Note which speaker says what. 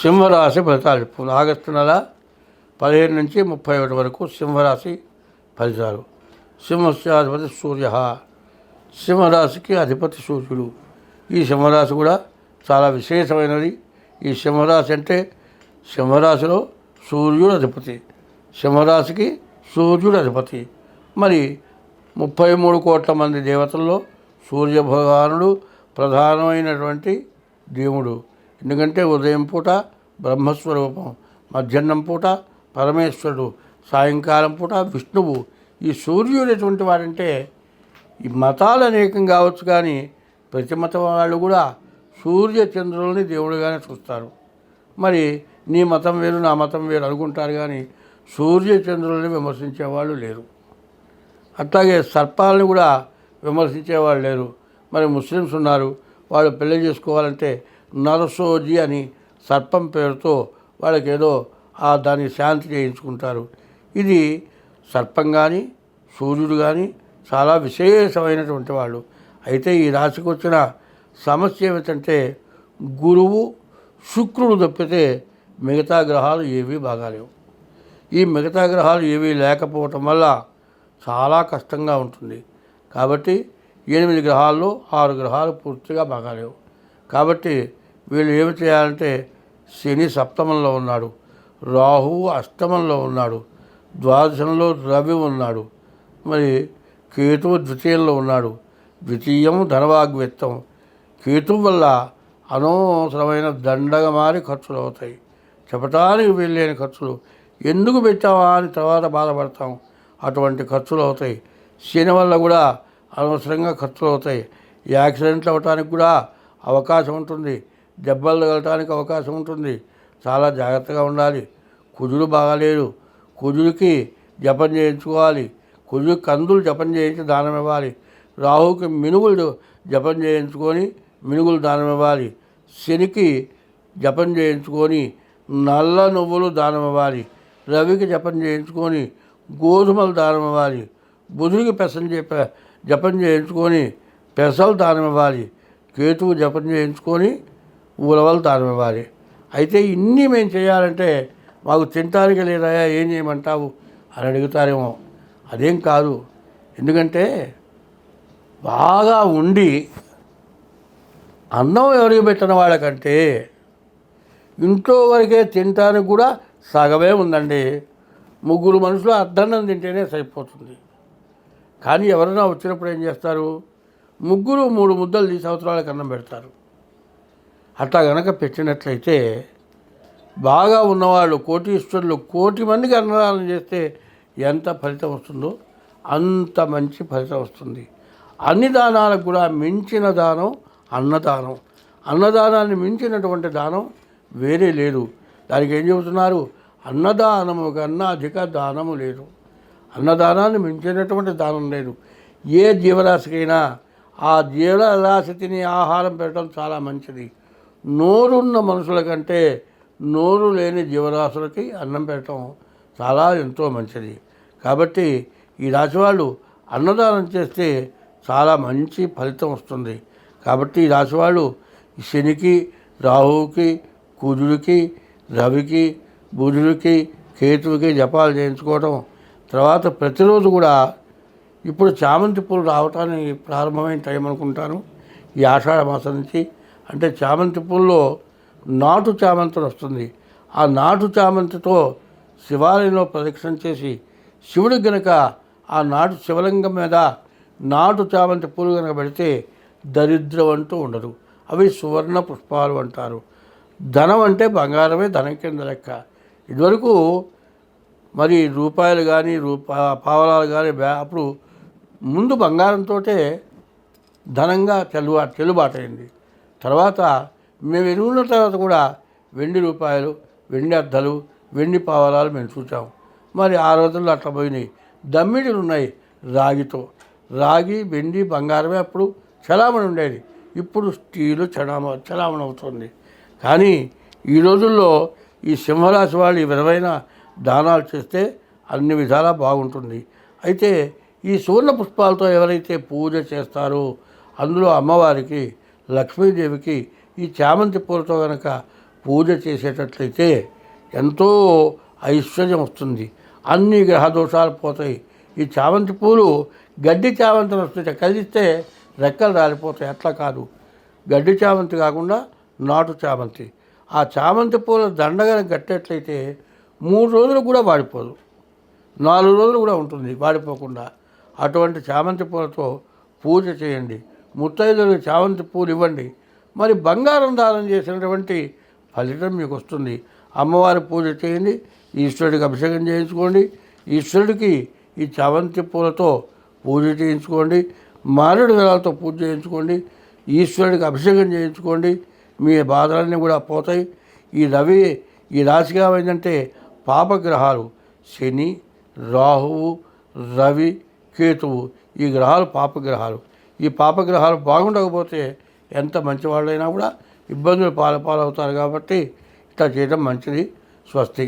Speaker 1: సింహరాశి ఫలితాలు. చెప్పుకుందాం ఆగస్టు నెల పదిహేను నుంచి ముప్పై ఒకటి వరకు సింహరాశి ఫలితాలు. సింహస్యాధిపతి సూర్య. సింహరాశికి అధిపతి సూర్యుడు. ఈ సింహరాశి కూడా చాలా విశేషమైనది. ఈ సింహరాశి అంటే సింహరాశిలో సూర్యుడు అధిపతి. సింహరాశికి సూర్యుడు అధిపతి. మరి ముప్పై మూడు కోట్ల మంది దేవతల్లో సూర్య భగవానుడు ప్రధానమైనటువంటి దేవుడు. ఎందుకంటే ఉదయం పూట బ్రహ్మస్వరూపం మధ్యాహ్నం పూట పరమేశ్వరుడు సాయంకాలం పూట విష్ణువు. ఈ సూర్యుడు ఎటువంటి వాడంటే ఈ మతాలు అనేకం కావచ్చు కానీ ప్రతి మతం వాళ్ళు కూడా సూర్య చంద్రుల్ని దేవుడిగానే చూస్తారు. మరి నీ మతం వేరు నా మతం వేరు అనుకుంటారు కానీ సూర్య చంద్రుల్ని విమర్శించే వాళ్ళు లేరు. అట్లాగే సర్పాలను కూడా విమర్శించేవాళ్ళు లేరు. మరి ముస్లిమ్స్ ఉన్నారు వాళ్ళు పెళ్ళి చేసుకోవాలంటే నరసోజీ అని సర్పం పేరుతో వాళ్ళకి ఏదో ఆ దాన్ని శాంతి చేయించుకుంటారు. ఇది సర్పం కానీ సూర్యుడు కానీ చాలా విశేషమైనటువంటి వాళ్ళు. అయితే ఈ రాశికి వచ్చిన సమస్య ఏమిటంటే గురువు శుక్రుడు తప్పితే మిగతా గ్రహాలు ఏవీ బాగాలేవు. ఈ మిగతా గ్రహాలు ఏవీ లేకపోవటం వల్ల చాలా కష్టంగా ఉంటుంది. కాబట్టి ఎనిమిది గ్రహాల్లో ఆరు గ్రహాలు పూర్తిగా బాగాలేవు. కాబట్టి వీళ్ళు ఏమి చేయాలంటే శని సప్తమంలో ఉన్నాడు. రాహువు అష్టమంలో ఉన్నాడు. ద్వాదశంలో రవి ఉన్నాడు. మరి కేతువు ద్వితీయంలో ఉన్నాడు. ద్వితీయం ధనవాగ్వ్యక్తం కేతువు వల్ల అనవసరమైన దండగా మారి ఖర్చులు అవుతాయి. చెప్పటానికి వీల్లేని ఖర్చులు. ఎందుకు పెట్టావా అని తర్వాత బాధపడతాం. అటువంటి ఖర్చులు అవుతాయి. శని వల్ల కూడా అనవసరంగా ఖర్చులు అవుతాయి. యాక్సిడెంట్లు అవ్వటానికి కూడా అవకాశం ఉంటుంది. దెబ్బలు తగలటానికి అవకాశం ఉంటుంది. చాలా జాగ్రత్తగా ఉండాలి. కుజుడు బాగాలేడు. కుజుడికి జపం చేయించుకోవాలి. కుజుడు కందులు జపం చేయించి దానం ఇవ్వాలి. రాహుకి మినుగులు జపం చేయించుకొని మినుగులు దానం ఇవ్వాలి. శనికి జపం చేయించుకొని నల్ల నువ్వులు దానం ఇవ్వాలి. రవికి జపం చేయించుకొని గోధుమలు దానం ఇవ్వాలి. బుధుడికి పెసం చెప్ప జపం చేయించుకొని పెసలు దానం ఇవ్వాలి. కేతువు జపం చేయించుకొని ఉలవలు దానం అయితే ఇన్ని మేము చేయాలంటే మాకు తినటానికి లేదయా ఏం చేయమంటావు? అని అడుగుతారేమో. అదేం కాదు. ఎందుకంటే బాగా ఉండి అన్నం ఎవరికి పెట్టిన వాళ్ళకంటే ఇంట్లో వరకే తినటానికి కూడా సగమే ఉందండి. ముగ్గురు మనుషులు అర్ధన్నం తింటేనే సరిపోతుంది. కానీ ఎవరైనా వచ్చినప్పుడు ఏం చేస్తారు? ముగ్గురు మూడు ముద్దలు తీసి అవసరాలకు అన్నం పెడతారు. అట్లా గనక పెట్టినట్లయితే బాగా ఉన్నవాళ్ళు కోటీశ్వరులు కోటి మందికి అన్నదానం చేస్తే ఎంత ఫలితం వస్తుందో అంత మంచి ఫలితం వస్తుంది. అన్ని దానాలకు కూడా మించిన దానం అన్నదానం. అన్నదానాన్ని మించినటువంటి దానం వేరే లేదు. దానికి ఏం చెబుతున్నారు? అన్నదానము కన్నా అధిక దానము లేదు. అన్నదానాన్ని మించినటువంటి దానం లేదు. ఏ జీవరాశికైనా ఆ జీవరాశి తిని ఆహారం పెట్టడం చాలా మంచిది. నోరున్న మనుషుల కంటే నోరు లేని జీవరాశులకి అన్నం పెట్టడం చాలా ఎంతో మంచిది. కాబట్టి ఈ రాశి వాళ్ళు అన్నదానం చేస్తే చాలా మంచి ఫలితం వస్తుంది. కాబట్టి ఈ రాశి వాళ్ళు శనికి రాహువుకి కుజుడికి రవికి బుధుడికి కేతువుకి జపాలు చేయించుకోవడం తర్వాత ప్రతిరోజు కూడా ఇప్పుడు చామంతి పూలు రావటానికి ప్రారంభమైన టైం అనుకుంటాను. ఈ ఆషాఢ మాసం నుంచి అంటే చామంతి పూల్లో నాటు చామంతి వస్తుంది. ఆ నాటు చామంతితో శివాలయంలో ప్రదక్షిణ చేసి శివుడు గనక ఆ నాటు శివలింగం మీద నాటు చామంతి పూలు కనుక పెడితే దరిద్రం అంటూ ఉండదు. అవి సువర్ణ పుష్పాలు అంటారు. ధనం అంటే బంగారమే ధనం కింద లెక్క. ఇదివరకు మరి రూపాయలు కానీ రూపా పావలాలు కానీ బ్యా అప్పుడు ముందు బంగారంతో ధనంగా చెల్లుబా చెల్లుబాటు అయింది తర్వాత మేము ఎరువున్న తర్వాత కూడా వెండి రూపాయలు వెండి అద్దలు వెండి పావలాలు మేము చూసాం మరి ఆ రోజుల్లో అట్లా పోయినాయి. దమ్మిడిలు ఉన్నాయి రాగితో. రాగి వెండి బంగారమే అప్పుడు చలామణి ఉండేది. ఇప్పుడు స్టీలు చలామ చలామణి అవుతుంది. కానీ ఈ రోజుల్లో ఈ సింహరాశి వాళ్ళు ఈ విధమైన దానాలు చేస్తే అన్ని విధాలా బాగుంటుంది. అయితే ఈ సువర్ణ పుష్పాలతో ఎవరైతే పూజ చేస్తారో అందులో అమ్మవారికి లక్ష్మీదేవికి ఈ చామంతి పూలతో కనుక పూజ చేసేటట్లయితే ఎంతో ఐశ్వర్యం వస్తుంది. అన్ని గ్రహ దోషాలు పోతాయి. ఈ చామంతి పూలు గడ్డి చామంతిని వస్తాయి కలిస్తే రెక్కలు రాలిపోతాయి. అట్లా కాదు. గడ్డి చామంతి కాకుండా నాటు చామంతి. ఆ చామంతి పూల దండగని కట్టేట్లయితే మూడు రోజులు కూడా వాడిపోదు. నాలుగు రోజులు కూడా ఉంటుంది వాడిపోకుండా. అటువంటి చామంతి పూలతో పూజ చేయండి. ముత్తైదులకు చామంతి పూలు ఇవ్వండి. మరి బంగారం దానం చేసినటువంటి ఫలితం మీకు వస్తుంది. అమ్మవారి పూజ చేయండి ఈశ్వరుడికి అభిషేకం చేయించుకోండి ఈశ్వరుడికి ఈ చావంతి పూలతో పూజ చేయించుకోండి మారేడు దళాలతో పూజ చేయించుకోండి ఈశ్వరుడికి అభిషేకం చేయించుకోండి మీ బాధలన్నీ కూడా పోతాయి. ఈ రవి ఈ రాశిగా ఏంటంటే పాపగ్రహాలు. శని రాహువు రవి కేతువు ఈ గ్రహాలు పాపగ్రహాలు. ఈ పాపగ్రహాలు బాగుండకపోతే ఎంత మంచివాళ్ళైనా కూడా ఇబ్బందులు పాలపాలవుతారు కాబట్టి ఇట్లా చేయడం మంచిది. స్వస్తి.